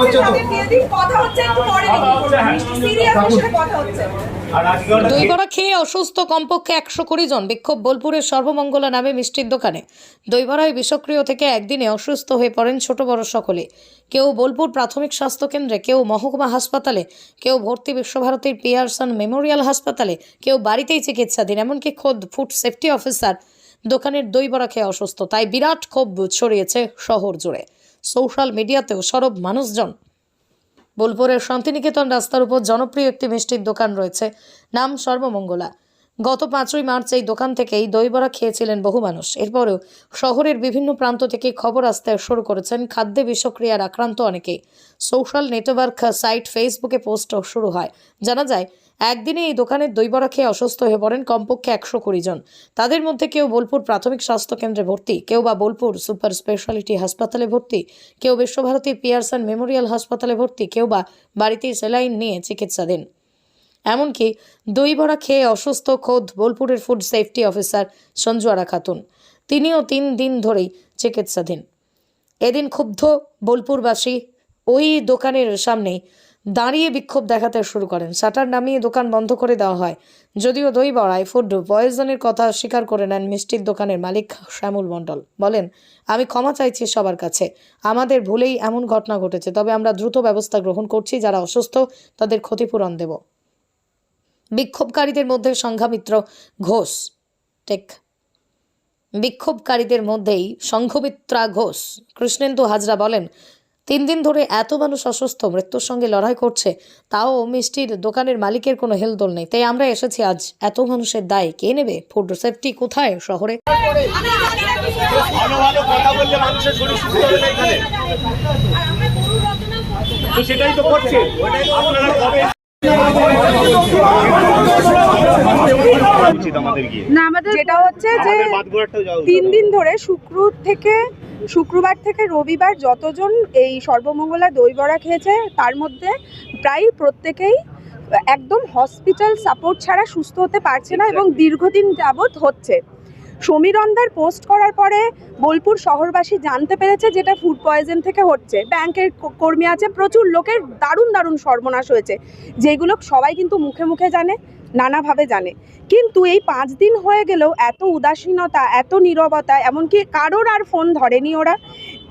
কথা দিয়েছে হচ্ছে দিন কথা হচ্ছে। দই বড়া খেয়ে অসুস্থ কমপক্ষে একশো কুড়ি জন। বিক্ষোভ বোলপুরের সর্বমঙ্গলা নামে মিষ্টির দোকানে। দই বড়ায় বিষক্রিয় থেকে একদিনে অসুস্থ হয়ে পড়েন ছোট বড় সকলে। কেউ বোলপুর প্রাথমিক স্বাস্থ্য কেন্দ্রে কেউ মহকুমা হাসপাতালে কেউ ভর্তি বিশ্বভারতীর পিয়ারসন মেমোরিয়াল হাসপাতালে কেউ বাড়িতেই চিকিৎসাধীন এমনকি খোদ ফুড সেফটি অফিসার দোকানের দই বড়া খেয়ে অসুস্থ। তাই বিরাট ক্ষোভ ছড়িয়েছে শহর জুড়ে। সোশ্যাল মিডিয়াতেও সরব মানুষজন। বোলপুরের শান্তিনিকেতন রাস্তার উপর জনপ্রিয় একটি মিষ্টির দোকান রয়েছে। নাম সর্বমঙ্গলা। গত পাঁচই মার্চ এই দোকান থেকেই দই বড়া খেয়েছিলেন বহু মানুষ। এরপরেও শহরের বিভিন্ন প্রান্ত থেকে খবর আসতে শুরু করেছেন খাদ্যে বিষক্রিয়ার আক্রান্ত অনেকেই সোশ্যাল নেটওয়ার্ক সাইট ফেসবুকে পোস্ট শুরু হয়। জানা যায়, একদিনে এই দোকানের দই বড়া খেয়ে অসুস্থ হয়ে পড়েন কমপক্ষে একশো কুড়ি জন। তাদের মধ্যে কেউ বোলপুর প্রাথমিক স্বাস্থ্য কেন্দ্রে ভর্তি, কেউ বা বোলপুর সুপার স্পেশালিটি হাসপাতালে ভর্তি, কেউ বিশ্বভারতী পিয়ারসন মেমোরিয়াল হাসপাতালে ভর্তি, কেউ বা বাড়িতেই সেলাইন নিয়ে চিকিৎসাধীন। এমনকি দই বড়া খেয়ে অসুস্থ খোদ বোলপুরের food safety officer Sanjuara Khatun. তিনিও তিন দিন ধরেই চিকিৎসাধীন। এদিন ক্ষুব্ধ বোলপুরবাসী ওই দোকানের সামনেই দাঁড়িয়ে বিক্ষোভ দেখাতে শুরু করেন। শাটার নামিয়ে দোকান বন্ধ করে দেওয়া হয়। যদিও দই বড়ায় ফুড পয়জনের কথা স্বীকার করে নেন মিষ্টির দোকানের মালিক শ্যামল মণ্ডল। বলেন, আমি ক্ষমা চাইছি সবার কাছে। আমাদের ভুলেই এমন ঘটনা ঘটেছে, তবে আমরা দ্রুত ব্যবস্থা গ্রহণ করছি। যারা অসুস্থ, তাদের ক্ষতিপূরণ দেব। বিক্ষোভকারীদের মধ্যে সংঘামিত্র ঘোষ টেক বিক্ষোভকারীদের মধ্যেই সংঘমিত্রা ঘোষ, কৃষ্ণেন্দু হাজরা বলেন, তিন দিন ধরে এত মানুষ অসুস্থ, মৃত্যুর সঙ্গে লড়াই করছে, তাও মিষ্টির দোকানের মালিকের কোনো হেলদোল নেই। তাই আমরা এসেছি আজ। এত মানুষের দায় কে নেবে? ফুড সেফটি কোথায়? শহরে? সেটাই তো করছে। না আমাদের যেটা হচ্ছে যে তিন দিন ধরে শুক্র থেকে শুক্রবার থেকে রবিবার যতজন এই সর্বমঙ্গলা দই বড়া খেয়েছে তার মধ্যে প্রায় প্রত্যেকেই একদম হসপিটাল সাপোর্ট ছাড়া সুস্থ হতে পারছে না এবং দীর্ঘদিন যাবৎ হচ্ছে। সমীরন্দার পোস্ট করার পরে বোলপুর শহরবাসী জানতে পেরেছে যেটা ফুড পয়জন থেকে হচ্ছে। ব্যাংকের কর্মী আছে, প্রচুর লোকের দারুণ দারুণ সর্বনাশ হয়েছে, যেগুলো সবাই কিন্তু মুখে মুখে জানে, নানাভাবে জানে। কিন্তু এই পাঁচ দিন হয়ে গেলেও এত উদাসীনতা, এত নীরবতা, এমনকি কারোর আর ফোন ধরেনি ওরা।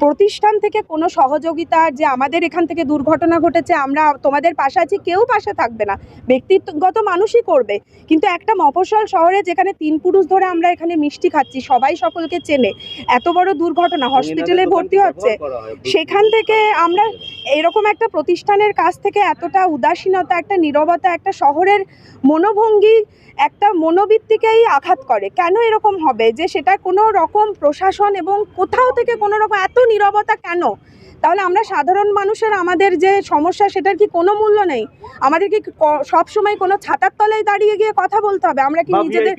প্রতিষ্ঠান থেকে কোনো সহযোগিতা যে আমাদের এখান থেকে দুর্ঘটনা ঘটেছে আমরা তোমাদের পাশে আছি কেউ পাশে থাকবে না। ব্যক্তিগত মানুষই করবে। কিন্তু একটা মফস্বল শহরে যেখানে তিন পুরুষ ধরে আমরা এখানে মিষ্টি খাচ্ছি সবাই সকলকে চেনে। এত বড় দুর্ঘটনা হসপিটালে ভর্তি হচ্ছে। সেখান থেকে আমরা এরকম একটা প্রতিষ্ঠানের কাছ থেকে এতটা উদাসীনতা একটা নীরবতা একটা শহরের মনোভঙ্গি একটা মনোবৃত্তিকেই আঘাত করে। কেন এরকম হবে? যে সেটা কোনো রকম প্রশাসন এবং কোথাও থেকে কোনো রকম এত নীরবতা কেন? তাহলে আমরা সাধারণ মানুষের আমাদের যে সমস্যা সেটার কি কোনো মূল্য নেই? আমাদের কি সবসময় কোনো ছাতার তলায় দাঁড়িয়ে গিয়ে কথা বলতে হবে? আমরা কি নিজেদের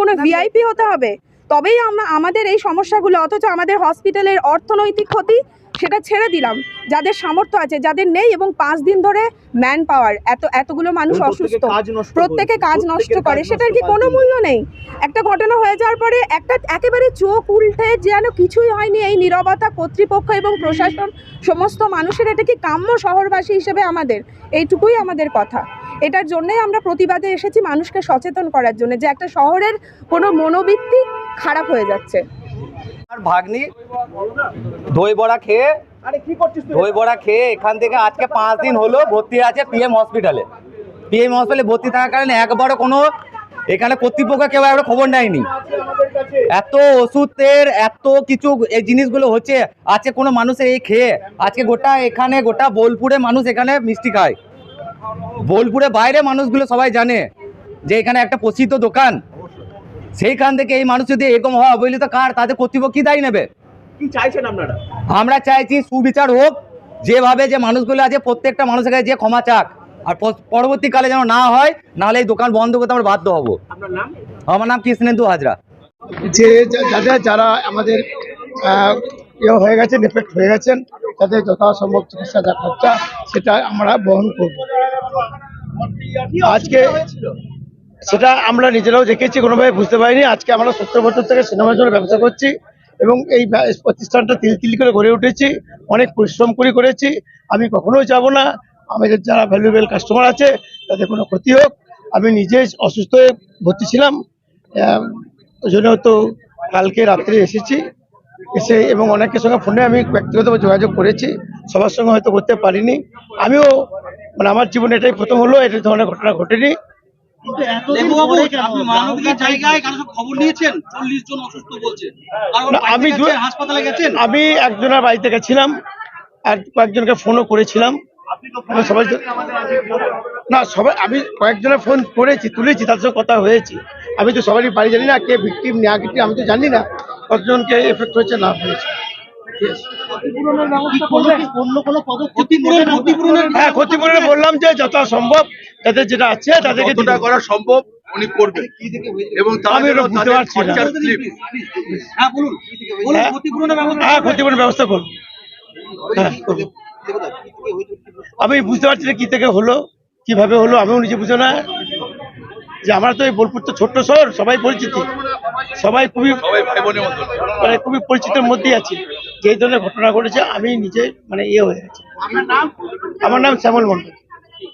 কোনো ভিআইপি হতে হবে? তবেই আমরা আমাদের এই সমস্যাগুলো অথচ আমাদের হসপিটালের অর্থনৈতিক ক্ষতি সেটা ছেড়ে দিলাম। যাদের সামর্থ্য আছে যাদের নেই এবং পাঁচ দিন ধরে ম্যান পাওয়ার এত এতগুলো মানুষ অসুস্থ প্রত্যেকে কাজ নষ্ট করে সেটার কি কোনো মূল্য নেই? একটা ঘটনা হয়ে যাওয়ার পরে একটা একেবারে চোখ উল্টে যেন কিছুই হয়নি এই নীরবতা কর্তৃপক্ষ এবং প্রশাসন সমস্ত মানুষের এটা কি কাম্য শহরবাসী হিসেবে আমাদের? এইটুকুই আমাদের কথা। এটার জন্যই আমরা প্রতিবাদে এসেছি মানুষকে সচেতন করার জন্য যে একটা শহরের কোনো মনোবৃত্তি খারাপ হয়ে যাচ্ছে। আর ভাগ্নি? দই বড়া খেয়ে দই বড়া খেয়ে এখান থেকে আজকে পাঁচ দিন হলো ভর্তি আছে পিএম হসপিটালে পিএম হসপিটালে ভর্তি থাকার কারণে একবারও কোনো এখানে কর্তৃপক্ষ কেউ একটা খবর নেয়নি। এত ওষুধের এত কিছু এই জিনিসগুলো হচ্ছে আজকে কোনো মানুষের এই খেয়ে। আজকে গোটা এখানে গোটা বোলপুরে মানুষ এখানে মিষ্টি খায়। বোলপুরে বাইরে মানুষগুলো সবাই জানে যে এখানে একটা প্রসিদ্ধ দোকান। সেইখান থেকে এই মানুষ যদি এরকম হওয়া অবহেলিত কার? তাদের কর্তৃপক্ষ কি দায়ী নেবে? কি চাইছেন আপনারা? আমরা চাইছি সুবিচার হোক যেভাবে যে মানুষগুলো আছে প্রত্যেকটা মানুষের কাছে যে ক্ষমা চাক। আর পরবর্তীকালে যেন না হয় নাহলে এই দোকান বন্ধ করতে আমরা বাধ্য হব। আপনার নাম? আমার নাম কৃষ্ণেন্দু হাজরা। যে যাদের যারা আমাদের আহ, ইয়ে হয়ে গেছেন এফেক্ট হয়ে গেছেন তাদের যথাসম্ভব চিকিৎসা যা খরচা সেটা আমরা বহন করব। আজকে সেটা আমরা নিজেরাও দেখেছি, কোনোভাবে বুঝতে পারিনি। আজকে আমরা সত্তর বছর থেকে সিনেমার জন্য ব্যবসা করছি এবং এই প্রতিষ্ঠানটা তিল তিল করে গড়ে উঠেছি। অনেক পরিশ্রম করে করেছি। আমি কখনোই যাব না। আমাদের যারা ভ্যালুয়েবল কাস্টমার আছে, তাদের কোনো ক্ষতি হোক। আমি নিজে অসুস্থ হয়ে ভর্তি ছিলাম। ওই জন্য তো কালকে রাত্রে এসেছি। এসে এবং অনেকের সঙ্গে ফোনে আমি ব্যক্তিগতভাবে যোগাযোগ করেছি। সবার সঙ্গে হয়তো করতে পারিনি। আমিও মানে আমার জীবনে এটাই প্রথম হলো এটা ধরনের ঘটনা ঘটেনি। আমি আমি দু- হাসপাতালে গেছেন? আমি একজনের বাড়িতে গেছিলাম আর কয়েকজনকে ফোনও করেছিলাম। সবাই না সবাই আমি কয়েকজনের ফোন করেছি তুলেছি তার সঙ্গে কথা হয়েছে। আমি তো সবারই বাড়ি জানি না কে ভিকটিম না ভিকটিম আমি তো জানি না কতজনকে এফেক্ট হয়েছে না হয়েছে। ক্ষতিপূরণ ক্ষতিপূরণের হ্যাঁ বললাম যে যত সম্ভব তাদের যেটা আছে তাদেরকে করা সম্ভব উনি করবেন। এবং আমি বুঝতে পারছি না। হ্যাঁ বলুন। বলুন হ্যাঁ। ক্ষতিপূরণের ব্যবস্থা হ্যাঁ করব। হ্যাঁ করব। আমি বুঝতে পারছি না কি থেকে হলো কীভাবে হলো আমিও নিজে বুঝে না। যে আমরা তো এই বোলপুর তো ছোট্ট শহর সবাই পরিচিত। সবাই খুবই সবাই ভাই বোনের মতো। মানে খুবই পরিচিতের মধ্যেই আছি। যে ধরনের ঘটনা ঘটেছে আমি নিজে মানে ইয়ে হয়ে গেছি। আমার নাম শ্যামল মন্ডল